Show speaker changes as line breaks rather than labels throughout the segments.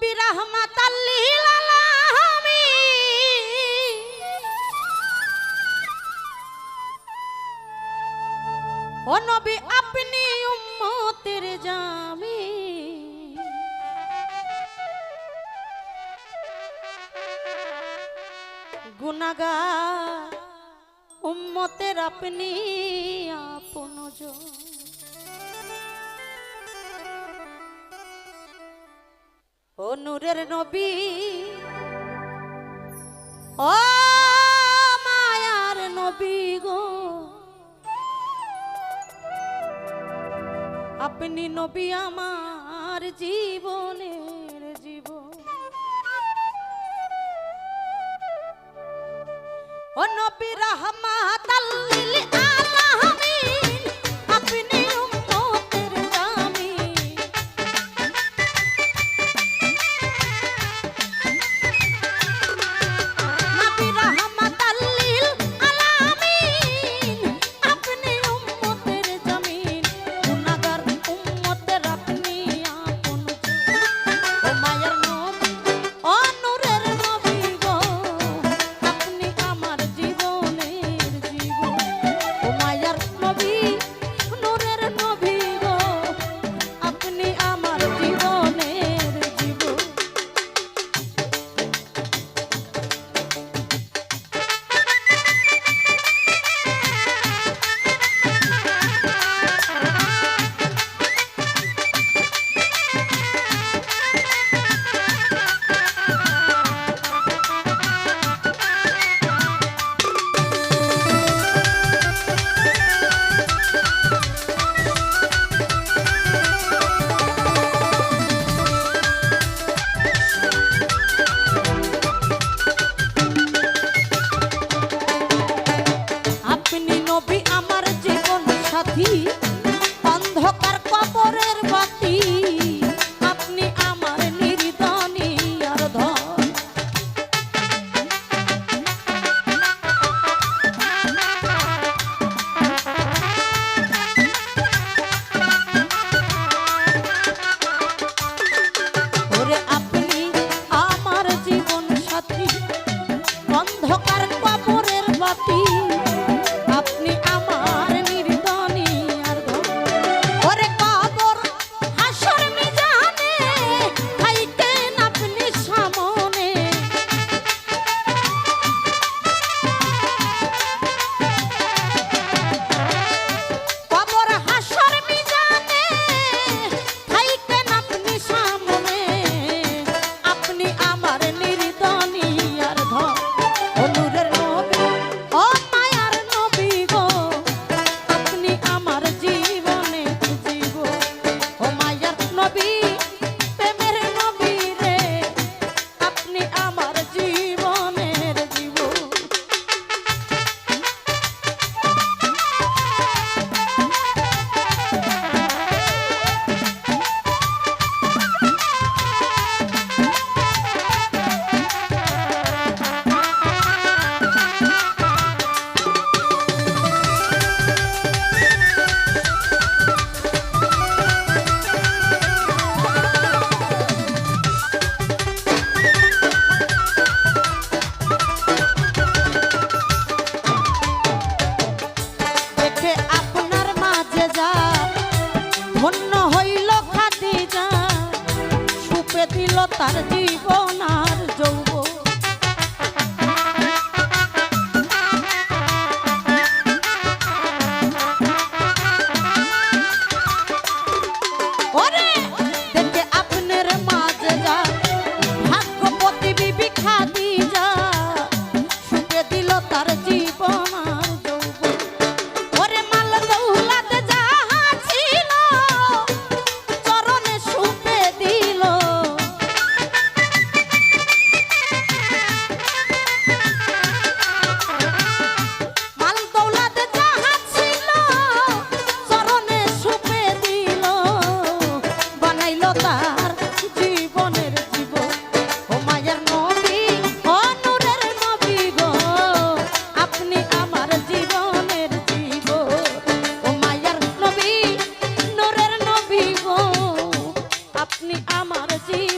নবী রহমাতাল্লিল আলামিন। ও নবী আপনি জামি গুনাগা উম্মতের আপনি আপনজন ও নূরের নবী। ও মায়ার নবী গো। আপনি নবী আমার জীবন। সাথী অন্ধকার আপনি আমার জীবন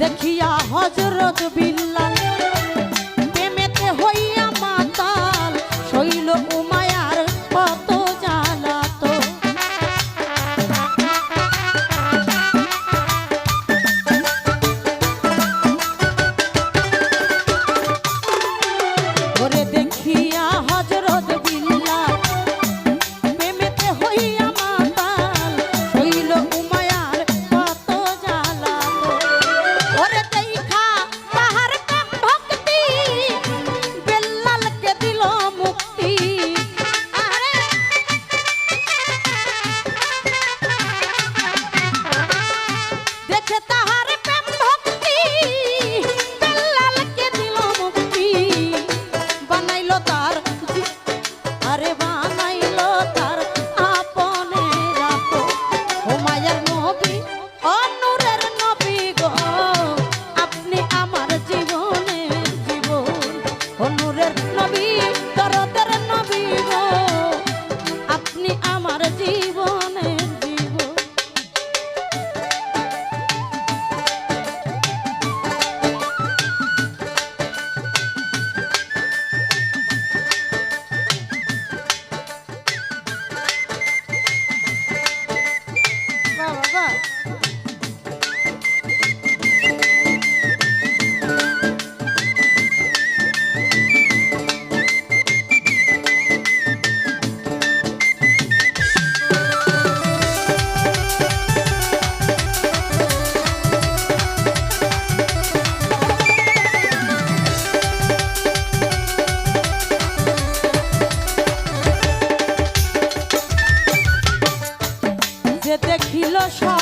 দেখিয়া হজরত বিল্লা 的时